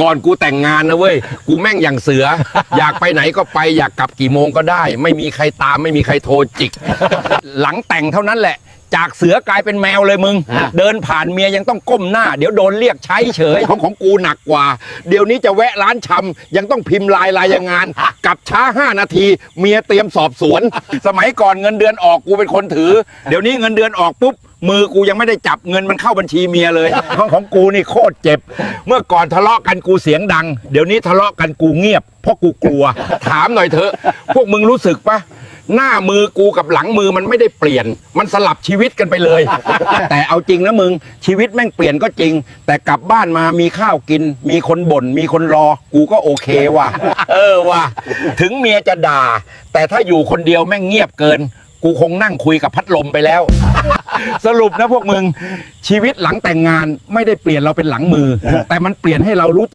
ก่อนกูแต่งงานนะเว้ย กูแม่งอย่างเสือ อยากไปไหนก็ไปอยากกลับกี่โมงก็ได้ ไม่มีใครตามไม่มีใครโทรจิก หลังแต่งเท่านั้นแหละ จากเสือกลายเป็นแมวเลยมึง เดินผ่านเมียยังต้องก้มหน้า เดี๋ยวโดนเรียกใช้เฉยของของกูหนักกว่า เดี๋ยวนี้จะแวะร้านชำยังต้องพิมพ์ลายรายงานกลับช้า 5 นาที เมียเตรียมสอบสวน สมัยก่อนเงินเดือนออกกูเป็นคนถือ เดี๋ยวนี้เงินเดือนออกปุ๊บ มือกูยังไม่ได้จับเงินมันเข้าบัญชีเมียเลย ของของกูนี่โคตรเจ็บ เมื่อก่อนทะเลาะกันกูเสียงดัง เดี๋ยวนี้ทะเลาะกันกูเงียบ เพราะกูกลัว ถามหน่อยเถอะ พวกมึงรู้สึกปะหน้ามือกูกับหลังมือมันไม่ได้เปลี่ยน มันสลับชีวิตกันไปเลย แต่เอาจริงนะมึง ชีวิตแม่งเปลี่ยนก็จริง แต่กลับบ้านมามีข้าวกิน มีคนบ่น มีคนรอ กูก็โอเคว่ะ เออว่ะ ถึงเมียจะด่า แต่ถ้าอยู่คนเดียวแม่งเงียบเกิน กูคงนั่งคุยกับพัดลมไปแล้ว สรุปนะพวกมึงชีวิตหลังแต่งงานไม่ได้เปลี่ยนเราเป็นหลังมือ แต่มันเปลี่ยนให้เรารู้